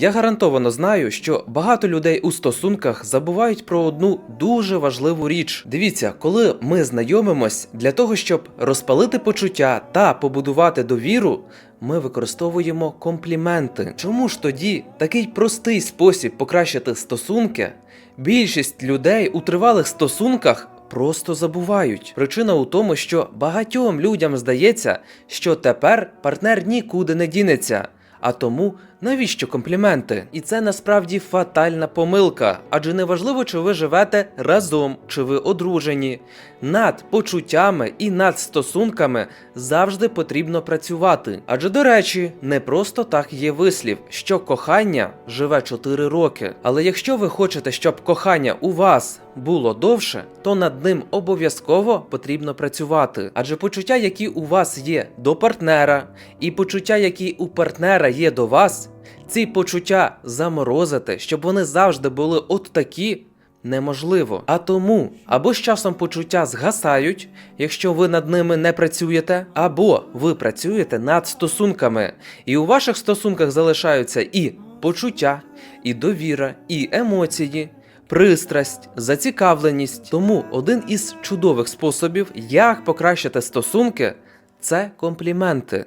Я гарантовано знаю, що багато людей у стосунках забувають про одну дуже важливу річ. Дивіться, коли ми знайомимось для того, щоб розпалити почуття та побудувати довіру, ми використовуємо компліменти. Чому ж тоді такий простий спосіб покращити стосунки? Більшість людей у тривалих стосунках просто забувають. Причина у тому, що багатьом людям здається, що тепер партнер нікуди не дінеться. А тому навіщо компліменти? І це насправді фатальна помилка, адже неважливо, чи ви живете разом, чи ви одружені. Над почуттями і над стосунками завжди потрібно працювати. Адже, до речі, не просто так є вислів, що кохання живе 4 роки. Але якщо ви хочете, щоб кохання у вас було довше, то над ним обов'язково потрібно працювати. Адже почуття, які у вас є до партнера, і почуття, які у партнера є до вас, ці почуття заморозити, щоб вони завжди були от такі. Неможливо. А тому або з часом почуття згасають, якщо ви над ними не працюєте, або ви працюєте над стосунками, і у ваших стосунках залишаються і почуття, і довіра, і емоції, пристрасть, зацікавленість. Тому один із чудових способів, як покращити стосунки, це компліменти.